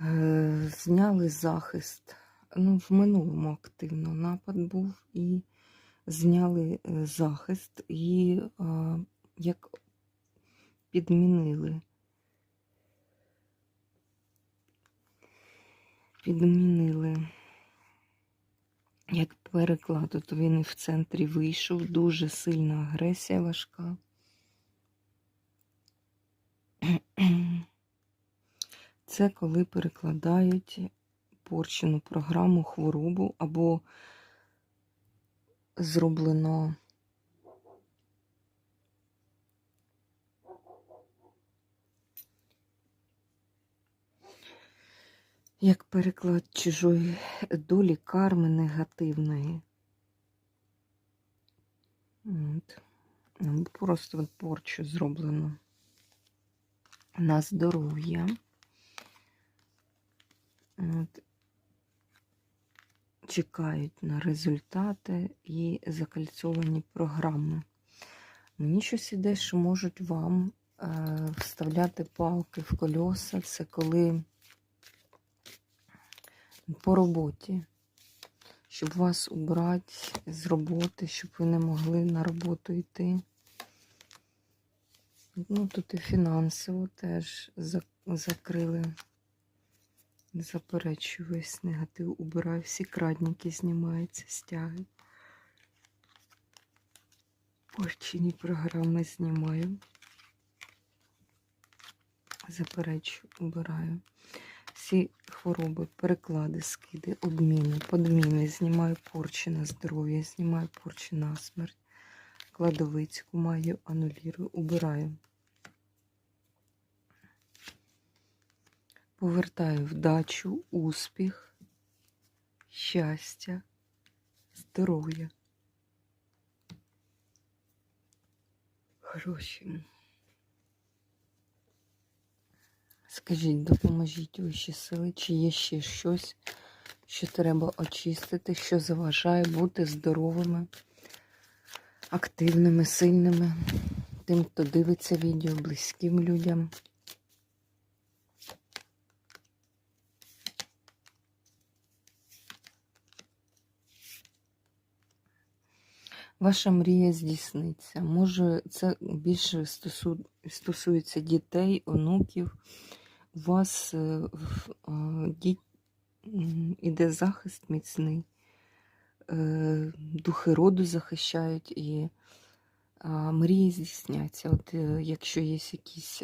Е, Зняли захист. Ну, в минулому активно напад був і зняли е, захист і е, як підмінили. Підмінили. Як переклад, от він і в центрі вийшов, дуже сильна агресія важка. Це коли перекладають порчену програму, хворобу або зроблено як переклад чужої долі карми негативної. От. Просто порчу зроблено на здоров'я. От. Чекають на результати і закальцовані програми. Мені щось іде, що можуть вам е, вставляти палки в кольоса. Це коли по роботі, щоб вас убрати з роботи, щоб ви не могли на роботу йти. Ну, тут і фінансово теж закрили. Заперечую весь негатив, убираю, всі крадники знімаються, стяги. Порчені програми знімаю. Заперечую, убираю. Всі хвороби, переклади, скиди, обміни, подміни, знімаю порчі на здоров'я, знімаю порчі на смерть. Кладовицьку маю, анулірую, убираю. Повертаю вдачу, успіх, щастя, здоров'я. Гроші. Скажіть, допоможіть вищі сили, чи є ще щось, що треба очистити, що заважає бути здоровими, активними, сильними, тим, хто дивиться відео, близьким людям. Ваша мрія здійсниться. Може, це більше стосу- стосується дітей, онуків. У вас е, в- ді- іде захист міцний, е, духи роду захищають і мрії здійсняться. От е, якщо є якісь